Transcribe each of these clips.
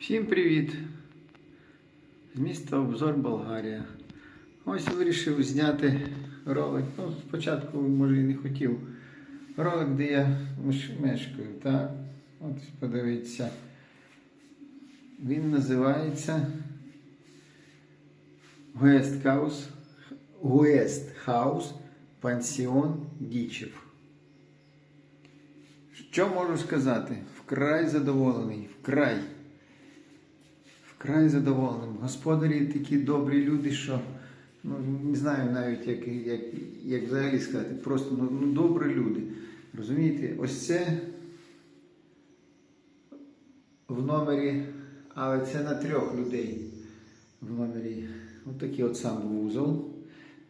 Всім привіт! З міста Обзор Болгарія. Ось вирішив зняти ролик. Ну, спочатку, може, і не хотів. Ролик, де я мешкаю. Так? От подивіться. Він називається Guest House Пансіон Дічів. Що можу сказати? Вкрай задоволений, вкрай. Вкрай задоволеним. Господарі такі добрі люди, що ну, не знаю навіть, як, як, як взагалі сказати. Просто ну, ну, добрі люди. Розумієте, ось це в номері, але це на трьох людей в номері. Ось такий от сам вузол.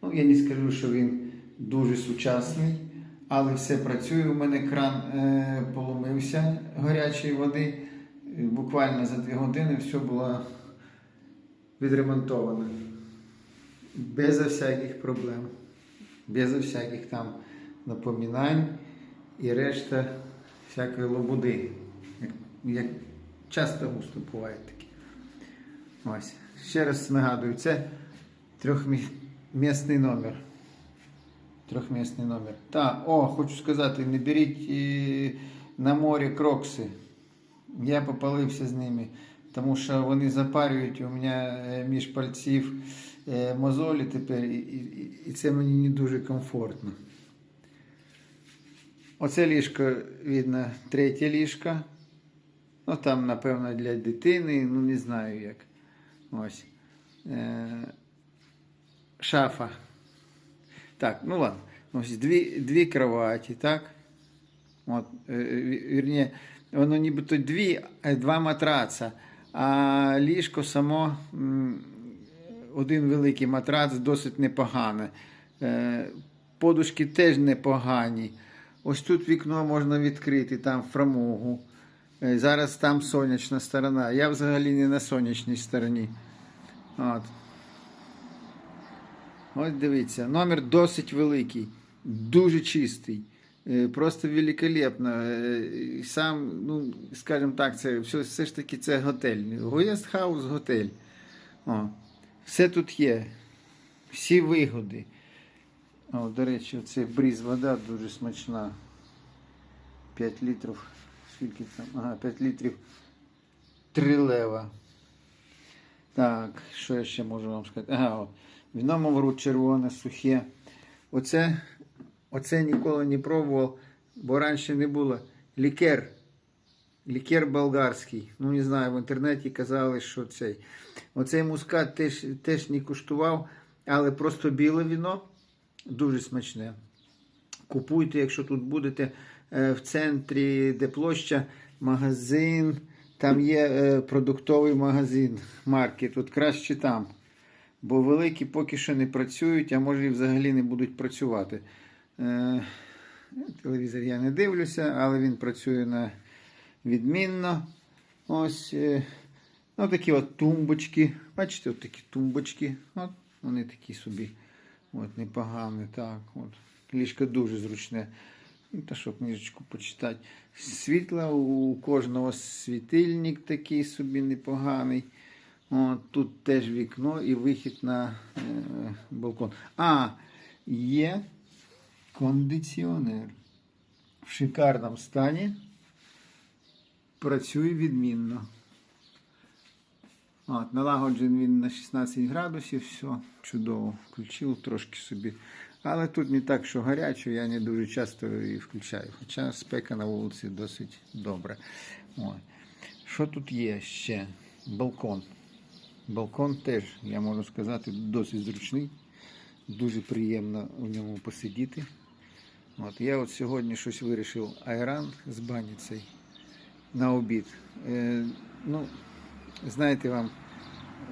Ну, я не скажу, що він дуже сучасний, але все працює. У мене кран е, поломився гарячої води. Буквально за дві години все було відремонтовано. Без всяких проблем, без всяких там напоминань і решта всякої лобуди. Як, як часто густо буває таке. Ось. Ще раз нагадую, це трьохмісний номер. Трьохмісний номер. Так, о, хочу сказати, не беріть е, на морі крокси. Я попалився з ними, тому що вони запарюють у мене е, між пальців е, мозолі тепер, і, це мені не дуже комфортно. Оце ліжко, видно, третє ліжко. Ну, там, напевно, для дитини, ну не знаю як. Ось. Е, шафа. Так, ну ладно. Ось дві, дві кроваті, так? От, вірні, воно нібито дві, е, два матраца, а ліжко само один великий матрац, досить непогане. Е, Подушки теж непогані. Ось тут вікно можна відкрити, там фрамугу. Е, Зараз там сонячна сторона. Я взагалі не на сонячній стороні. От. Ось дивіться, номер досить великий, дуже чистий, просто великолепно. Е, Сам, ну, скажімо так, це все, все ж таки це готель. Гуєстхаус готель. О, все тут є. Всі вигоди. О, до речі, це бріз вода дуже смачна. 5 літрів. Скільки там? Ага, 5 літрів. 3 лева. Так, що я ще можу вам сказати? Ага, от. Віно моврут червоне, сухе. Оце, оце ніколи не пробував, бо раніше не було. Лікер. Лікер болгарський. Ну, не знаю, в інтернеті казали, що цей. Оцей мускат теж, теж не куштував, але просто біле віно дуже смачне. Купуйте, якщо тут будете е, в центрі, де площа, магазин. Там є е, продуктовий магазин, маркет. От краще там. Бо великі поки що не працюють, а може і взагалі не будуть працювати. Е, телевізор я не дивлюся, але він працює на відмінно. Ось е, ну, такі от тумбочки. Бачите, от такі тумбочки. От, вони такі собі. От, непогані. Так, от. Ліжко дуже зручне. Ну, Та що книжечку почитати. Світло у кожного світильник такий собі непоганий. От, тут теж вікно і вихід на е, балкон. А, є кондиціонер. В шикарному стані. Працює відмінно. От, налагоджений він на 16 градусів, все, чудово. Включив трошки собі. Але тут не так, що гаряче, я не дуже часто її включаю. Хоча спека на вулиці досить добра. От. Що тут є ще? Балкон. Балкон теж, я можу сказати, досить зручний. Дуже приємно в ньому посидіти. От, я от сьогодні щось вирішив айран з бані цей на обід. Е, ну, знаєте вам,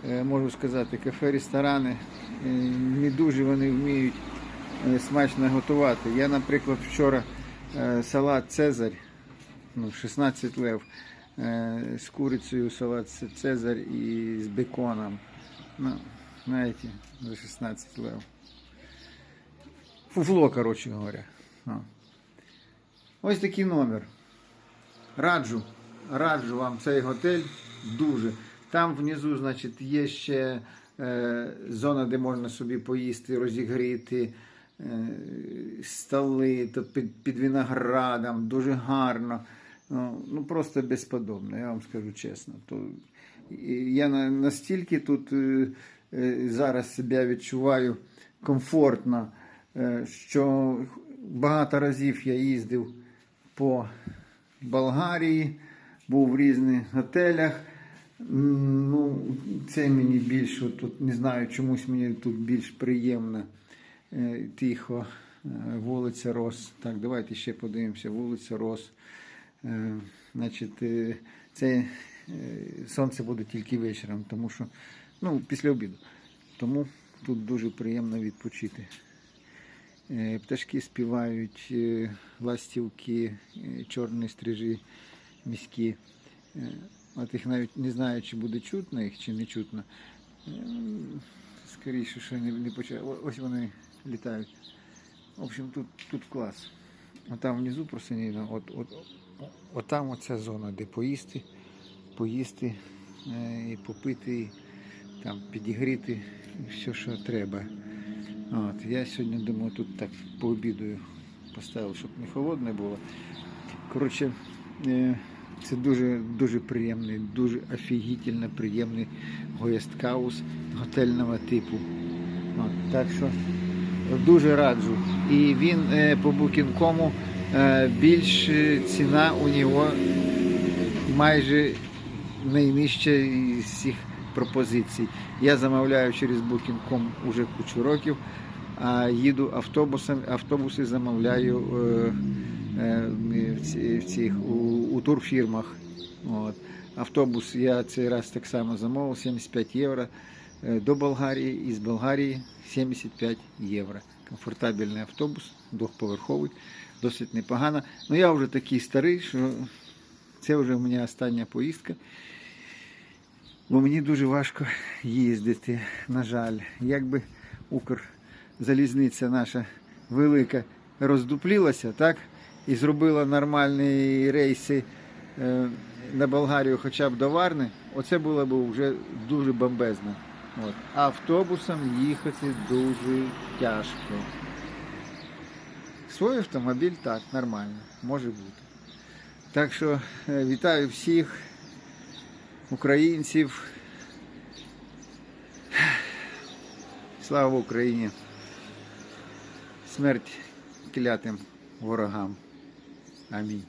е, можу сказати, кафе-ресторани е, не дуже вони вміють е, смачно готувати. Я, наприклад, вчора е, салат Цезарь, ну, 16 лев, е, з курицею салат Цезарь і з беконом. Ну, знаєте, за 16 лев. Фуфло, коротше говоря. Ось такий номер. Раджу, раджу вам цей готель. Дуже. Там внизу, значить, є ще е, зона, де можна собі поїсти, розігріти. е, Столи то під, під виноградом, дуже гарно. Ну, ну просто безподобно, я вам скажу чесно. То, я на- настільки тут е, е, зараз себе відчуваю комфортно, е, що багато разів я їздив по Болгарії, був в різних готелях. Ну, це мені більш, тут не знаю, чомусь мені тут більш приємно, е, тихо. Е, Вулиця Рос. Так, давайте ще подивимося. Вулиця Рос. Е, Значить, це сонце буде тільки вечором, тому що ну, після обіду. Тому тут дуже приємно відпочити. Е, Пташки співають, е, ластівки, е, чорні стрижі міські. От їх навіть не знаю, чи буде чутно їх, чи не чутно. Скоріше, що не, не почали. О- Ось вони літають. В общем, тут, тут клас. А там внизу просто не видно. От, от, от там оця зона, де поїсти, поїсти і попити, там підігріти все, що треба. От, я сьогодні думаю, тут так пообідаю, поставив, щоб не холодне було. Коротше, е, це дуже, дуже приємний, дуже офігітельно приємний гоєсткаус готельного типу. От, так що дуже раджу. І він е, по букінкому е, більш ціна у нього майже найнижча із всіх пропозицій. Я замовляю через Booking.com уже кучу років, а їду автобусом, автобуси замовляю е, е, в, цих, у, у турфірмах. От. Автобус я цей раз так само замовив 75 євро е, до Болгарії, із Болгарії 75 євро. Комфортабельний автобус, двохповерховий, досить непогано. Ну я вже такий старий, що це вже у мене остання поїздка. Бо мені дуже важко їздити, на жаль. Якби Укрзалізниця наша велика роздуплілася, так? І зробила нормальні рейси е, на Болгарію хоча б до Варни, оце було б вже дуже бомбезно. От. Автобусом їхати дуже тяжко. Свій автомобіль так, нормально, може бути. Так що е, вітаю всіх українців. Слава Україні! Смерть клятим ворогам. Амінь.